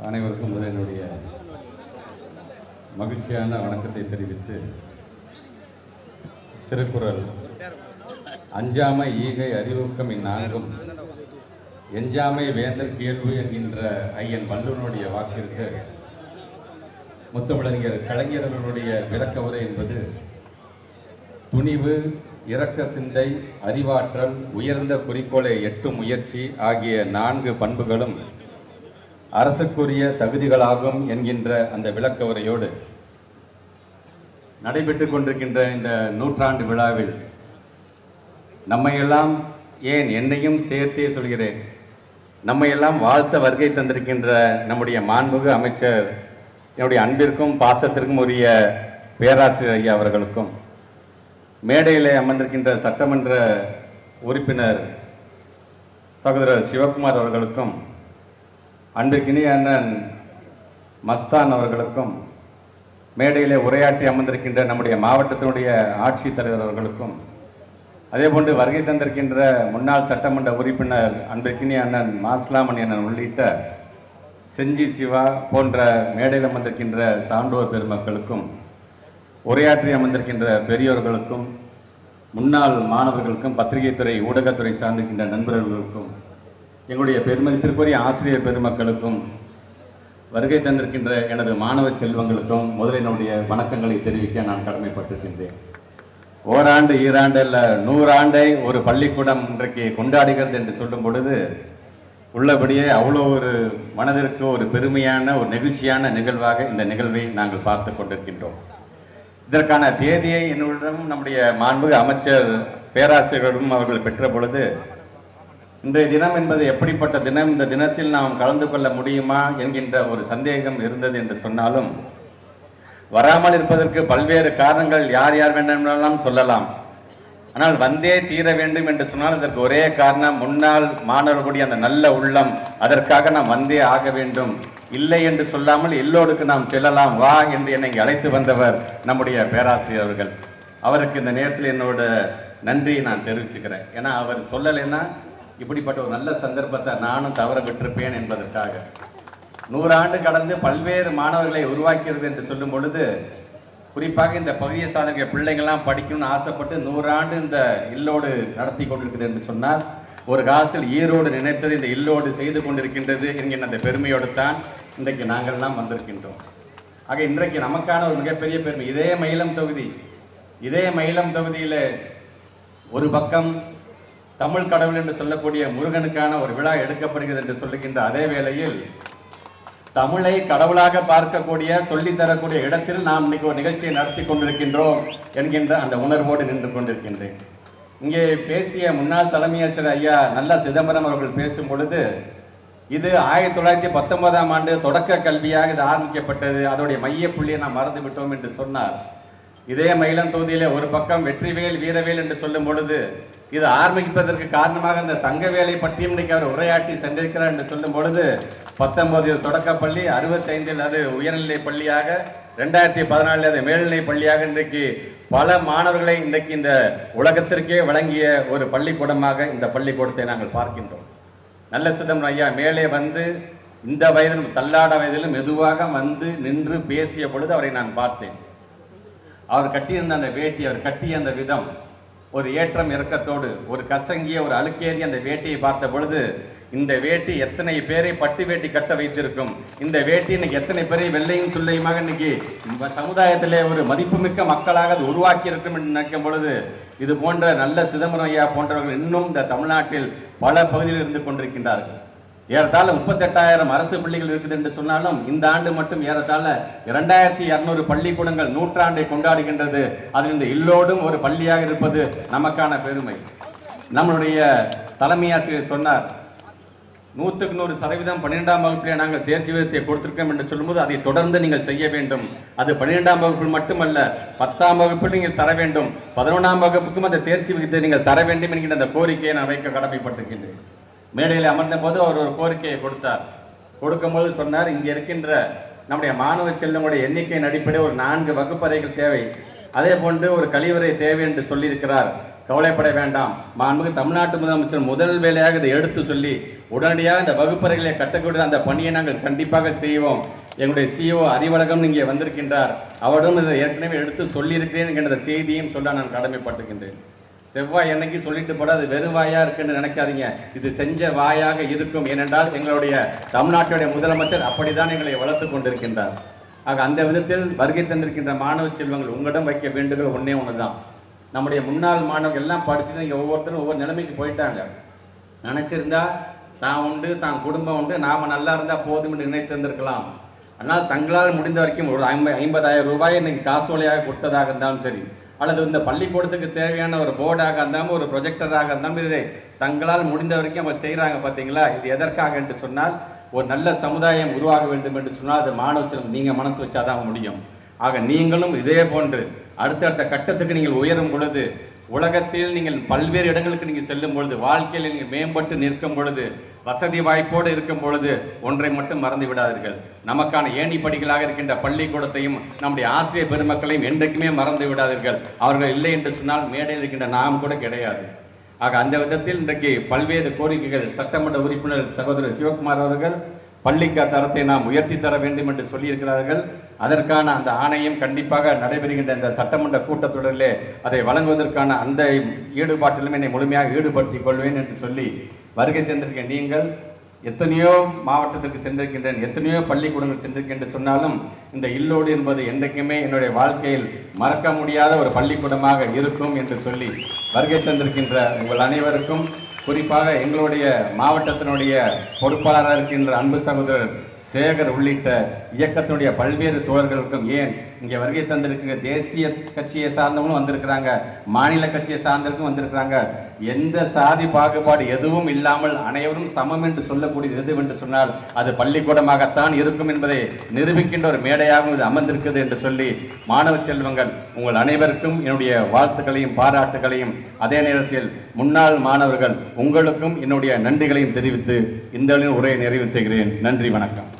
அனைவருக்கும் முதல் என்னுடைய மகிழ்ச்சியான வணக்கத்தை தெரிவித்து திருக்குறள் அஞ்சாமை ஈகை அறிவுக்கம் இந்நான்கும் எஞ்சாமை வேந்தர் கேள்வி என்கின்ற ஐயன் வள்ளுவனுடைய வாக்கிற்கு முத்தமிழறிஞர் கலைஞர்களுடைய அவர்களுடைய விளக்க உரை என்பது துணிவு இரக்க சிந்தை அறிவாற்றல் உயர்ந்த குறிக்கோளை எட்டும் முயற்சி ஆகிய நான்கு பண்புகளும் அரசுக்குரிய தகுதிகளாகும் என்கின்ற அந்த விளக்க உரையோடு நடைபெற்றுக் கொண்டிருக்கின்ற இந்த நூற்றாண்டு விழாவில் நம்மையெல்லாம் ஏன் என்னையும் சேர்த்தே சொல்கிறேன். நம்மையெல்லாம் வாழ்த்த வருகை தந்திருக்கின்ற நம்முடைய மாண்புகு அமைச்சர் என்னுடைய அன்பிற்கும் பாசத்திற்கும் உரிய பேராசிரியர் ஐயா அவர்களுக்கும் மேடையிலே அமர்ந்திருக்கின்ற சட்டமன்ற உறுப்பினர் சகோதரர் சிவகுமார் அவர்களுக்கும் அன்றைக்கினிய அண்ணன் மஸ்தான் அவர்களுக்கும் மேடையிலே உரையாற்றி அமர்ந்திருக்கின்ற நம்முடைய மாவட்டத்தினுடைய ஆட்சித்தலைவர் அவர்களுக்கும் அதேபோன்று வருகை தந்திருக்கின்ற முன்னாள் சட்டமன்ற உறுப்பினர் அன்றைக்கினிய அண்ணன் மாஸ்லாமணி அண்ணன் உள்ளிட்ட செஞ்சி சிவா போன்ற மேடையில் அமர்ந்திருக்கின்ற சான்றோர் பெருமக்களுக்கும் உரையாற்றி அமர்ந்திருக்கின்ற பெரியோர்களுக்கும் முன்னாள் மாணவர்களுக்கும் பத்திரிகைத்துறை ஊடகத்துறை சார்ந்திருக்கின்ற நண்பர்களுக்கும் எங்களுடைய பெருமதிப்பிற்குரிய ஆசிரியர் பெருமக்களுக்கும் வருகை தந்திருக்கின்ற எனது மாணவ செல்வங்களுக்கும் முதலில் என்னுடைய வணக்கங்களை தெரிவிக்க நான் கடமைப்பட்டிருக்கின்றேன். ஓராண்டு ஈராண்டு அல்ல நூறாண்டை ஒரு பள்ளிக்கூடம் இன்றைக்கு கொண்டாடுகிறது என்று சொல்லும் பொழுது உள்ளபடியே அவ்வளோ ஒரு மனதிற்கு ஒரு பெருமையான ஒரு நெகிழ்ச்சியான நிகழ்வாக இந்த நிகழ்வை நாங்கள் பார்த்து கொண்டிருக்கின்றோம். இதற்கான தேதியை என்னுடன் நம்முடைய மாண்பு அமைச்சர் பேராசிரியர்களும் அவர்கள் பெற்ற பொழுது இன்றைய தினம் என்பது எப்படிப்பட்ட தினம்? இந்த தினத்தில் நாம் கலந்து கொள்ள முடியுமா என்கின்ற ஒரு சந்தேகம் இருந்தது என்று சொன்னாலும் வராமல் இருப்பதற்கு பல்வேறு காரணங்கள் யார் யார் வேண்டுமெல்லாம் சொல்லலாம். ஆனால் வந்தே தீர வேண்டும் என்று சொன்னால் அதற்கு ஒரே காரணம் முன்னாள் மாணவர்களுடைய அந்த நல்ல உள்ளம். அதற்காக நாம் வந்தே ஆக வேண்டும். இல்லை என்று சொல்லாமல் எல்லோருக்கு நாம் செல்லலாம். வா என்று என்னை இங்கே அழைத்து வந்தவர் நம்முடைய பேராசிரியர் அவர்கள். அவருக்கு இந்த நேரத்தில் என்னோட நன்றியை நான் தெரிவிச்சுக்கிறேன். ஏன்னா அவர் சொல்லலைன்னா இப்படிப்பட்ட ஒரு நல்ல சந்தர்ப்பத்தை நானும் தவற விட்டிருப்பேன் என்பதற்காக. நூறாண்டு கடந்து பல்வேறு மாணவர்களை உருவாக்கிறது என்று சொல்லும் பொழுது குறிப்பாக இந்த பகுதியை சார்ந்த பிள்ளைங்கள்லாம் படிக்கணும்னு ஆசைப்பட்டு நூறாண்டு இந்த இல்லோடு நடத்தி கொண்டிருக்குது என்று சொன்னால் ஒரு காலத்தில் ஈரோடு நினைத்தது இந்த இல்லோடு செய்து கொண்டிருக்கின்றது என்கின்ற அந்த பெருமையோடு தான் இன்றைக்கு நாங்கள்லாம் வந்திருக்கின்றோம். ஆக இன்றைக்கு நமக்கான ஒரு மிகப்பெரிய பெருமை இதே மயிலம் தொகுதி இதே மயிலம் தொகுதியில் ஒரு பக்கம் தமிழ் கடவுள் என்று சொல்லக்கூடிய முருகனுக்கான ஒரு விழா எடுக்கப்படுகிறது என்று சொல்லுகின்ற அதே வேளையில் தமிழை கடவுளாக பார்க்கக்கூடிய சொல்லி தரக்கூடிய இடத்தில் நாம் இன்னைக்கு ஒரு நிகழ்ச்சியை நடத்தி கொண்டிருக்கின்றோம் என்கின்ற அந்த உணர்வோடு நின்று கொண்டிருக்கின்றேன். இங்கே பேசிய முன்னாள் தலைமை ஐயா நல்ல சிதம்பரம் அவர்கள் பேசும் பொழுது இது ஆயிரத்தி தொள்ளாயிரத்தி பத்தொன்பதாம் ஆண்டு தொடக்க கல்வியாக இது ஆரம்பிக்கப்பட்டது. அதோடைய மைய புள்ளியை நாம் மறந்து விட்டோம் என்று சொன்னார். இதே மயிலம் தொகுதியிலே ஒரு பக்கம் வெற்றிவேல் வீரவேல் என்று சொல்லும் பொழுது இது ஆரம்பிப்பதற்கு காரணமாக இந்த சங்கவேலை பற்றியும் இன்னைக்கு அவர் உரையாற்றி சென்றிருக்கிறார் என்று சொல்லும் பொழுது பத்தொன்பதில் தொடக்கப்பள்ளி அறுபத்தைந்தில் அது உயர்நிலை பள்ளியாக ரெண்டாயிரத்தி பதினாலில் அது மேல்நிலை பள்ளியாக இன்றைக்கு பல மாணவர்களை இன்றைக்கு இந்த உலகத்திற்கே வழங்கிய ஒரு பள்ளிக்கூடமாக இந்த பள்ளிக்கூடத்தை நாங்கள் பார்க்கின்றோம். நல்ல சிதம்பரம் ஐயா மேலே வந்து இந்த வயதிலும் தள்ளாட வயதிலும் மெதுவாக வந்து நின்று பேசிய பொழுது அவரை நான் பார்த்தேன். அவர் கட்டியிருந்த அந்த வேட்டி அவர் கட்டிய அந்த விதம் ஒரு ஏற்றம் இறக்கத்தோடு ஒரு கசங்கிய ஒரு அழுக்கேறிய அந்த வேட்டியை பார்த்த பொழுது இந்த வேட்டி எத்தனை பேரை பட்டு வேட்டி கட்ட வைத்திருக்கும்? இந்த வேட்டி இன்னைக்கு எத்தனை பேரை வெள்ளையும் சொல்லையுமாக இன்னைக்கு இந்த சமுதாயத்திலே ஒரு மதிப்புமிக்க மக்களாக அது உருவாக்கி இருக்கும் என்று நினைக்கும் பொழுது இது போன்ற நல்ல சிதம்பரம் ஐயா போன்றவர்கள் இன்னும் இந்த தமிழ்நாட்டில் பல பகுதியில் இருந்து கொண்டிருக்கின்றார்கள். ஏறத்தாழ முப்பத்தெட்டாயிரம் அரசு பள்ளிகள் இருக்குது என்று சொன்னாலும் இந்த ஆண்டு மட்டும் ஏறத்தாழ இரண்டாயிரத்தி இரநூறு பள்ளிக்கூடங்கள் நூற்றாண்டை கொண்டாடுகின்றது. அது இந்த இல்லோடும் ஒரு பள்ளியாக இருப்பது நமக்கான பெருமை. நம்மளுடைய தலைமை ஆசிரியர் சொன்னார் நூற்றுக்கு நூறு சதவீதம் பன்னிரெண்டாம் வகுப்பிலே நாங்கள் தேர்ச்சி விதத்தை கொடுத்திருக்கோம் என்று சொல்லும்போது அதை தொடர்ந்து நீங்கள் செய்ய வேண்டும். அது பன்னிரெண்டாம் வகுப்பில் மட்டுமல்ல பத்தாம் வகுப்பில் நீங்கள் தர வேண்டும். பதினொன்றாம் வகுப்புக்கும் அந்த தேர்ச்சி விகிதத்தை நீங்கள் தர வேண்டும் என்கிற அந்த கோரிக்கையை நான் வைக்க கடமைப்பட்டிருக்கின்றேன். மேடையில் அமர்ந்த போது அவர் ஒரு கோரிக்கையை கொடுத்தார். கொடுக்கும்போது சொன்னார் இங்கே இருக்கின்ற நம்முடைய மாணவ செல்வங்களுடைய எண்ணிக்கையின் அடிப்படையில் ஒரு நான்கு வகுப்பறைகள் தேவை. அதே போன்று ஒரு கழிவறை தேவை என்று சொல்லியிருக்கிறார். கவலைப்பட வேண்டாம். மாண்புமிகு தமிழ்நாட்டு முதலமைச்சர் முதல் வேலையாக இதை எடுத்து சொல்லி உடனடியாக இந்த வகுப்பறைகளை கட்டக்கூடிய அந்த பணியை நாங்கள் கண்டிப்பாக செய்வோம். எங்களுடைய சிஓ அறிவழகம் இங்கே வந்திருக்கின்றார். அவரிடம் இதை ஏற்கனவே எடுத்து சொல்லியிருக்கிறேன் என்கின்ற செய்தியும் சொல்ல நான் கடமைப்பட்டுகின்றேன் செவ்வாய் என்னைக்கு சொல்லிட்டு போட அது வெறும் வாயா இருக்குன்னு நினைக்காதீங்க. இது செஞ்ச வாயாக இருக்கும். ஏனென்றால் எங்களுடைய தமிழ்நாட்டுடைய முதலமைச்சர் அப்படிதான் எங்களை வளர்த்து கொண்டிருக்கின்றார். ஆக அந்த விதத்தில் வருகை தந்திருக்கின்ற மாணவ செல்வங்கள் உங்களிடம் வைக்க வேண்டுகள் ஒன்றே ஒன்று தான் நம்முடைய முன்னாள் மாணவர்கள் எல்லாம் படிச்சுட்டு நீங்கள் ஒவ்வொருத்தரும் ஒவ்வொரு நிலைமைக்கு போயிட்டாங்க. நினைச்சிருந்தா தான் உண்டு தான் குடும்பம் உண்டு நாம நல்லா இருந்தா போதும் என்று நினைத்திருந்திருக்கலாம் ஆனால் தங்களால் முடிந்த வரைக்கும் ஒரு ஐம்ப ஐம்பதாயிரம் ரூபாயை இன்னைக்கு காசோலையாக கொடுத்ததாக இருந்தாலும் சரி அல்லது இந்த பள்ளிக்கூடத்துக்கு தேவையான ஒரு போர்டாக இருந்தாலும் ஒரு ப்ரொஜெக்டராக இருந்தாலும் இதை தங்களால் முடிந்த வரைக்கும் அவங்க செய்கிறாங்க பார்த்தீங்களா இது எதற்காக என்று சொன்னால் ஒரு நல்ல சமுதாயம் உருவாக வேண்டும் என்று சொன்னால் அது மாணவ செல்வம் நீங்கள் மனசு வச்சாதான் முடியும். ஆக நீங்களும் இதே போன்று அடுத்தடுத்த கட்டத்துக்கு நீங்கள் உயரும் பொழுது உலகத்தில் நீங்கள் பல்வேறு இடங்களுக்கு நீங்கள் செல்லும் பொழுது வாழ்க்கையில் நீங்கள் மேம்பட்டு நிற்கும் பொழுது வசதி வாய்ப்போடு இருக்கும் பொழுது ஒன்றை மட்டும் மறந்து விடாதீர்கள். நமக்கான ஏணிப்படிகளாக இருக்கின்ற பள்ளிக்கூடத்தையும் நம்முடைய ஆசிரியர் பெருமக்களையும் என்றைக்குமே மறந்து விடாதீர்கள். அவர்கள் இல்லை என்று சொன்னால் மேடையில் இருக்கின்ற நாம் கூட கிடையாது. ஆக அந்த விதத்தில் இன்றைக்கு பல்வேறு கோரிக்கைகள் சட்டமன்ற உறுப்பினர் சகோதரர் சிவகுமார் அவர்கள் பள்ளிக்கு தரத்தை நாம் உயர்த்தி தர வேண்டும் என்று சொல்லியிருக்கிறார்கள். அதற்கான அந்த ஆணையம் கண்டிப்பாக நடைபெறுகின்ற இந்த சட்டமன்ற கூட்டத்தொடரிலே அதை வழங்குவதற்கான அந்த ஈடுபாட்டிலும் என்னை முழுமையாக ஈடுபடுத்திக் கொள்வேன் என்று சொல்லி வருகை தந்திருக்க நீங்கள் எத்தனையோ மாவட்டத்திற்கு சென்றிருக்கின்றேன் எத்தனையோ பள்ளிக்கூடங்கள் சென்றிருக்கேன் என்று சொன்னாலும் இந்த இல்லோடு என்பது என்றைக்குமே என்னுடைய வாழ்க்கையில் மறக்க முடியாத ஒரு பள்ளிக்கூடமாக இருக்கும் என்று சொல்லி வருகை தந்திருக்கின்ற உங்கள் அனைவருக்கும் குறிப்பாக எங்களுடைய மாவட்டத்தினுடைய பொறுப்பாளராக இருக்கின்ற அன்பு சகோதரர் சேகர் உள்ளிட்ட இயக்கத்தினுடைய பல்வேறு தோழர்களுக்கும் ஏன் இங்கே வருகை தந்திருக்கிற தேசிய கட்சியை சார்ந்தவங்களும் வந்திருக்கிறாங்க மாநில கட்சியை சார்ந்தவர்களும் வந்திருக்கிறாங்க. எந்த சாதி பாகுபாடு எதுவும் இல்லாமல் அனைவரும் சமம் என்று சொல்லக்கூடியது எது என்று சொன்னால் அது பள்ளிக்கூடமாகத்தான் இருக்கும் என்பதை நிரூபிக்கின்ற ஒரு மேடையாகவும் இது அமர்ந்திருக்கிறது என்று சொல்லி மாணவ செல்வங்கள் உங்கள் அனைவருக்கும் என்னுடைய வாழ்த்துக்களையும் பாராட்டுகளையும் அதே நேரத்தில் முன்னாள் மாணவர்கள் உங்களுக்கும் என்னுடைய நன்றிகளையும் தெரிவித்து இந்த உரையை நிறைவு செய்கிறேன். நன்றி வணக்கம்.